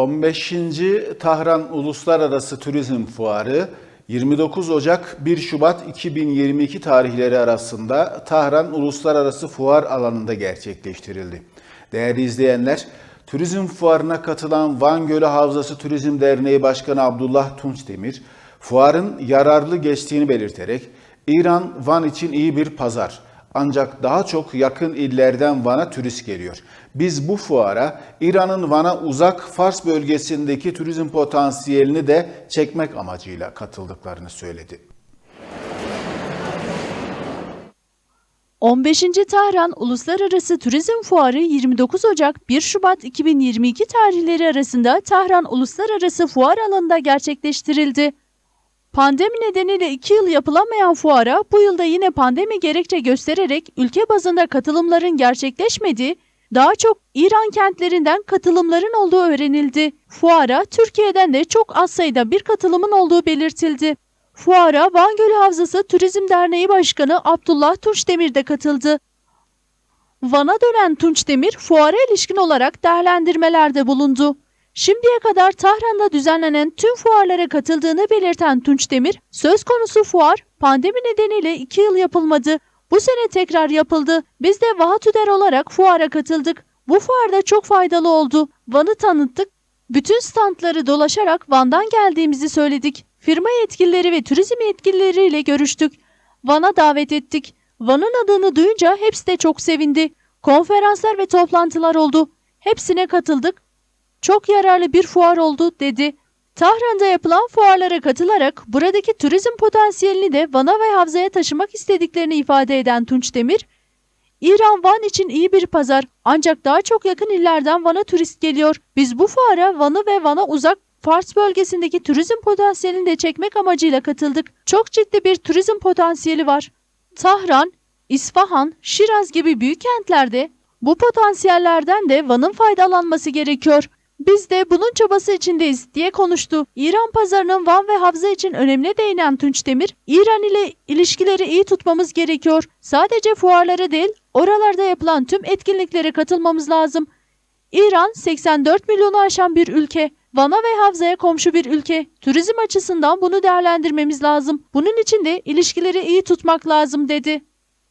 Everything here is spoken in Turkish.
15. Tahran Uluslararası Turizm Fuarı 29 Ocak 1 Şubat 2022 tarihleri arasında Tahran Uluslararası Fuar alanında gerçekleştirildi. Değerli izleyenler, turizm fuarına katılan Van Gölü Havzası Turizm Derneği Başkanı Abdullah Tunçdemir, fuarın yararlı geçtiğini belirterek İran Van için iyi bir pazar. Ancak daha çok yakın illerden Van'a turist geliyor. Biz bu fuara İran'ın Van'a uzak Fars bölgesindeki turizm potansiyelini de çekmek amacıyla katıldıklarını söyledi. 15. Tahran Uluslararası Turizm Fuarı 29 Ocak 1 Şubat 2022 tarihleri arasında Tahran Uluslararası Fuar alanında gerçekleştirildi. Pandemi nedeniyle 2 yıl yapılamayan fuara bu yılda yine pandemi gerekçe göstererek ülke bazında katılımların gerçekleşmediği, daha çok İran kentlerinden katılımların olduğu öğrenildi. Fuara Türkiye'den de çok az sayıda bir katılımın olduğu belirtildi. Fuara Van Gölü Havzası Turizm Derneği Başkanı Abdullah Tunçdemir de katıldı. Van'a dönen Tunçdemir fuara ilişkin olarak değerlendirmelerde bulundu. Şimdiye kadar Tahran'da düzenlenen tüm fuarlara katıldığını belirten Tunçdemir, söz konusu fuar pandemi nedeniyle 2 yıl yapılmadı. Bu sene tekrar yapıldı. Biz de Vahatüder olarak fuara katıldık. Bu fuarda çok faydalı oldu. Van'ı tanıttık. Bütün standları dolaşarak Van'dan geldiğimizi söyledik. Firma yetkilileri ve turizm yetkilileriyle görüştük. Van'a davet ettik. Van'ın adını duyunca hepsi de çok sevindi. Konferanslar ve toplantılar oldu. Hepsine katıldık. Çok yararlı bir fuar oldu dedi. Tahran'da yapılan fuarlara katılarak buradaki turizm potansiyelini de Van'a ve Havza'ya taşımak istediklerini ifade eden Tunç Demir, İran Van için iyi bir pazar ancak daha çok yakın illerden Van'a turist geliyor. Biz bu fuara Van'ı ve Van'a uzak Fars bölgesindeki turizm potansiyelini de çekmek amacıyla katıldık. Çok ciddi bir turizm potansiyeli var. Tahran, İsfahan, Şiraz gibi büyük kentlerde bu potansiyellerden de Van'ın faydalanması gerekiyor. Biz de bunun çabası içindeyiz diye konuştu. İran pazarının Van ve Havza için önemli değinen Tunç Demir, İran ile ilişkileri iyi tutmamız gerekiyor. Sadece fuarlara değil, oralarda yapılan tüm etkinliklere katılmamız lazım. İran 84 milyonu aşan bir ülke. Van'a ve Havza'ya komşu bir ülke. Turizm açısından bunu değerlendirmemiz lazım. Bunun için de ilişkileri iyi tutmak lazım dedi.